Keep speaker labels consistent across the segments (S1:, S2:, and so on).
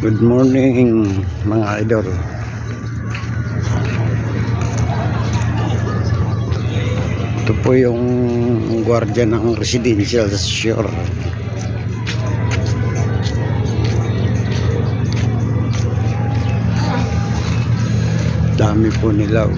S1: Good morning mga idol. Ito po yung gwardiya ng residential shore. Dami po nila.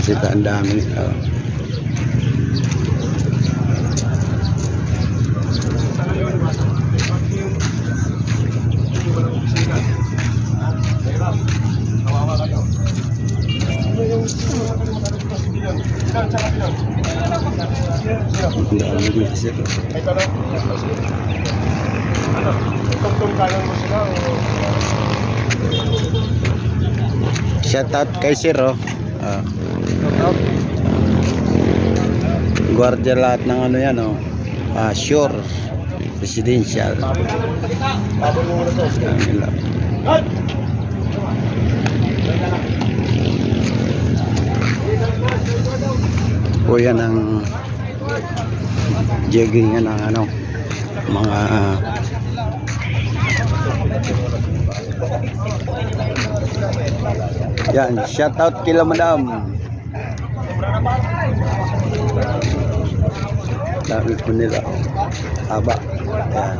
S1: Yan sila, ang dami nila. oh. Ang dami nila sila.
S2: Ito na. Ano? Tungtong kanan mo sila o...
S1: Shout out kay Sir oh. Ah, gwardiya lahat ng ano yan oh. Ah, sure. Residential.
S2: To.
S1: Yan ang jogging ng ano mga yan shout out kila madam dami po nila haba yan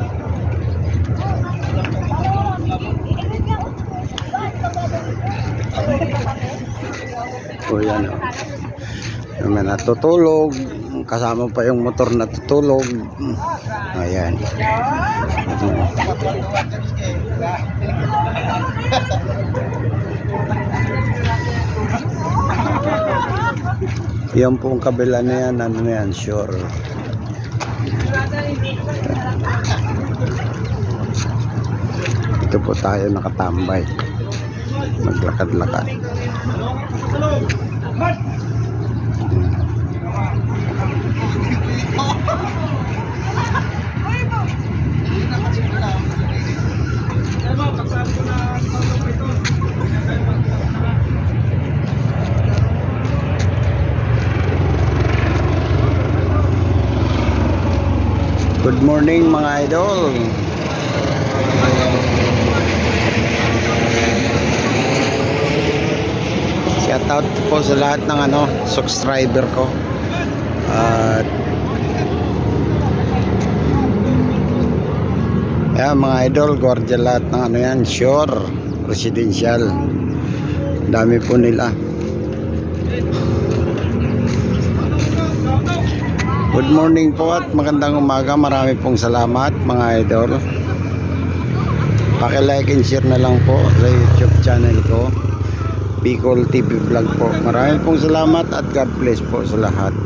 S1: po yan oh. yung mga natutulog kasama pa yung motor natutulog. Ayan. Yan po ang kabila na yan ano na yan sure dito po tayo nakatambay. Maglakad-lakad Good morning mga idol. Shout out po sa lahat ng ano, subscriber ko. At Ayan mga idol, gwardiya lahat ng ano yan, sure, residential. Dami po nila. Good morning po at magandang umaga. Marami pong salamat mga idol. Paki-like and share na lang po sa YouTube channel ko. Bicol TV Vlog po. Marami pong salamat at God bless po sa lahat.